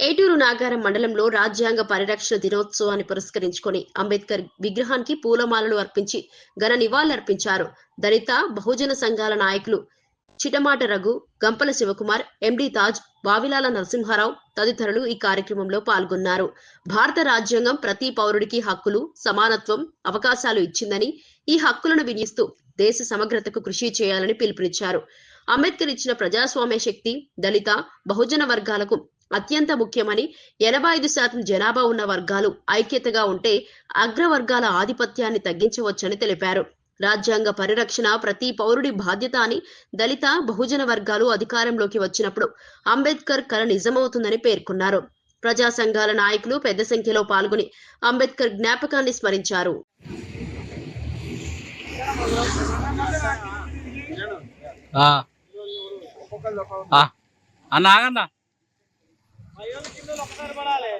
ఏటూరు నాగారం మండలంలో రాజ్యాంగ పరిరక్షణ దినోత్సవాన్ని పురస్కరించుకొని అంబేద్కర్ విగ్రహానికి పూలమాలలు అర్పించి ఘన నివాళులర్పించారు దళిత బహుజన సంఘాల నాయకులు చిటమాట రఘు గంపల శివకుమార్ ఎండి తాజ్ వావిలాల నరసింహారావు తదితరులు ఈ కార్యక్రమంలో పాల్గొన్నారు. భారత రాజ్యాంగం ప్రతి పౌరుడికి హక్కులు సమానత్వం అవకాశాలు ఇచ్చిందని ఈ హక్కులను వినియోగిస్తూ దేశ సమగ్రతకు కృషి చేయాలని పిలుపునిచ్చారు. అంబేద్కర్ ఇచ్చిన ప్రజాస్వామ్య శక్తి దళిత బహుజన వర్గాలకు అత్యంత ముఖ్యమని ఎనభై ఐదు శాతం జనాభా ఉన్న వర్గాలు ఐక్యతగా ఉంటే అగ్రవర్గాల ఆధిపత్యాన్ని తగ్గించవచ్చని తెలిపారు. రాజ్యాంగ పరిరక్షణ ప్రతి పౌరుడి బాధ్యత అని దళిత బహుజన వర్గాలు అధికారంలోకి వచ్చినప్పుడు అంబేద్కర్ కల నిజమవుతుందని పేర్కొన్నారు. ప్రజా సంఘాల నాయకులు పెద్ద సంఖ్యలో పాల్గొని అంబేద్కర్ జ్ఞాపకాన్ని స్మరించారు. అన్న ఆగన్నా ఒకసారి పడాలి.